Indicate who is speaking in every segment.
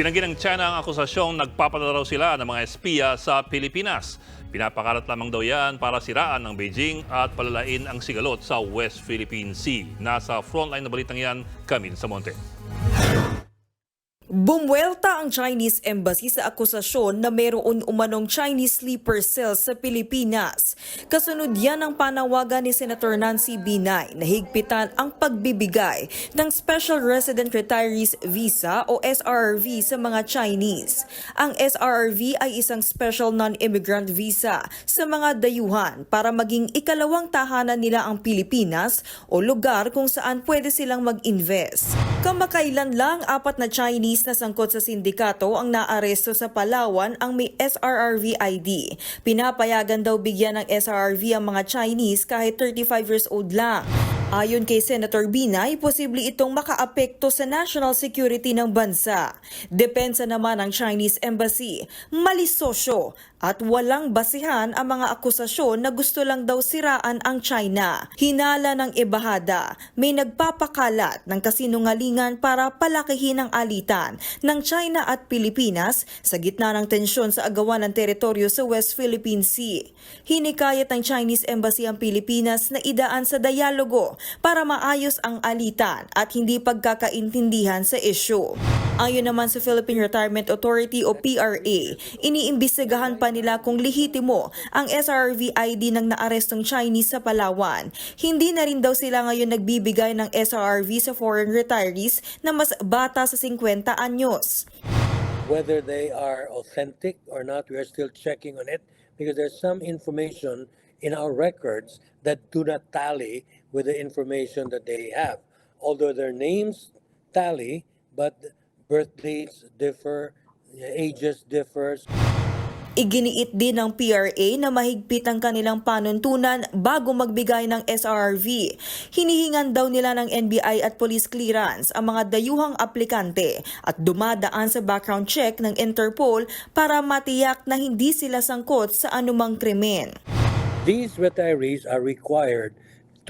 Speaker 1: Tinanggi ng China ang akusasyong nagpapadala sila ng mga espiya sa Pilipinas. Pinapakalat lamang daw yan para siraan ng Beijing at palalain ang sigalot sa West Philippine Sea. Nasa frontline na balitang yan, Camille Samonte.
Speaker 2: Bumwelta ang Chinese Embassy sa akusasyon na mayroon umanong Chinese sleeper cells sa Pilipinas. Kasunod yan ang panawagan ni Senator Nancy Binay na higpitan ang pagbibigay ng Special Resident Retirees Visa o SRRV sa mga Chinese. Ang SRRV ay isang special non-immigrant visa sa mga dayuhan para maging ikalawang tahanan nila ang Pilipinas o lugar kung saan pwede silang mag-invest. Kamakailan lang apat na Chinese na sangkot sa sindikato ang naaresto sa Palawan ang may SRRV ID. Pinapayagan daw bigyan ng SRRV ang mga Chinese kahit 35 years old lang. Ayon kay Senator Binay, posible itong makaapekto sa national security ng bansa. Depensa naman ng Chinese Embassy, malisosyo at walang basihan ang mga akusasyon na gusto lang daw siraan ang China. Hinala ng Ibahada, may nagpapakalat ng kasinungalingan para palakihin ang alitan ng China at Pilipinas sa gitna ng tensyon sa agawan ng teritoryo sa West Philippine Sea. Hinikayat ng Chinese Embassy ang Pilipinas na idaan sa dialogo para maayos ang alitan at hindi pagkakaintindihan sa isyu. Ayon naman sa Philippine Retirement Authority o PRA, iniimbestigahan pa nila kung lehitimo ang SRV ID ng naarestong Chinese sa Palawan. Hindi na rin daw sila ngayon nagbibigay ng SRV sa foreign retirees na mas bata sa 50 anyos.
Speaker 3: whether they are authentic or not, we are still checking on it because there's some information in our records that do not tally with the information that they have. Although their names tally, but birth dates differ, ages differs.
Speaker 2: Iginiit din ng PRA na mahigpit ang kanilang panuntunan bago magbigay ng SRV. Hinihingan daw nila ng NBI at police clearance ang mga dayuhang aplikante at dumadaan sa background check ng Interpol para matiyak na hindi sila sangkot sa anumang krimen.
Speaker 3: These retirees are required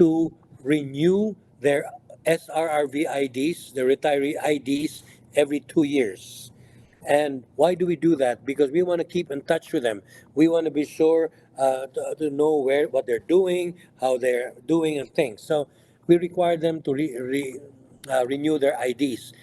Speaker 3: to renew their SRRV IDs, the retiree IDs, every two years. And why do we do that? Because we want to keep in touch with them. We want to be sure uh, to, to know where what they're doing, how they're doing, and things. So we require them to re, re, uh, renew their IDs.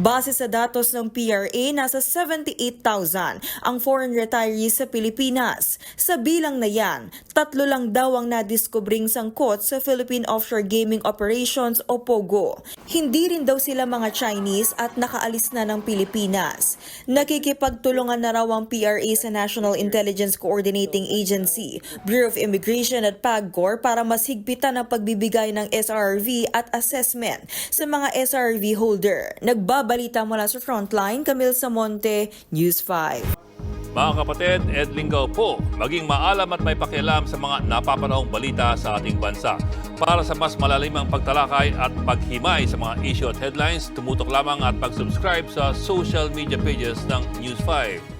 Speaker 2: Base sa datos ng PRA, nasa 78,000 ang foreign retirees sa Pilipinas. Sa bilang na yan, tatlo lang daw ang nadiskubring sangkot sa Philippine Offshore Gaming Operations o POGO. Hindi rin daw sila mga Chinese at nakaalis na ng Pilipinas. Nakikipagtulungan na raw ang PRA sa National Intelligence Coordinating Agency, Bureau of Immigration at PAGCOR para mas higpitan ang pagbibigay ng SRV at assessment sa mga SRV holder. Nagbabalita mula sa Frontline, Camille Samonte, News 5.
Speaker 1: Mga kapatid, Ed Lingaw po, maging maalam at may pakialam sa mga napapanahong balita sa ating bansa. Para sa mas malalimang pagtalakay at paghimay sa mga issue at headlines, tumutok lamang at pag-subscribe sa social media pages ng News 5.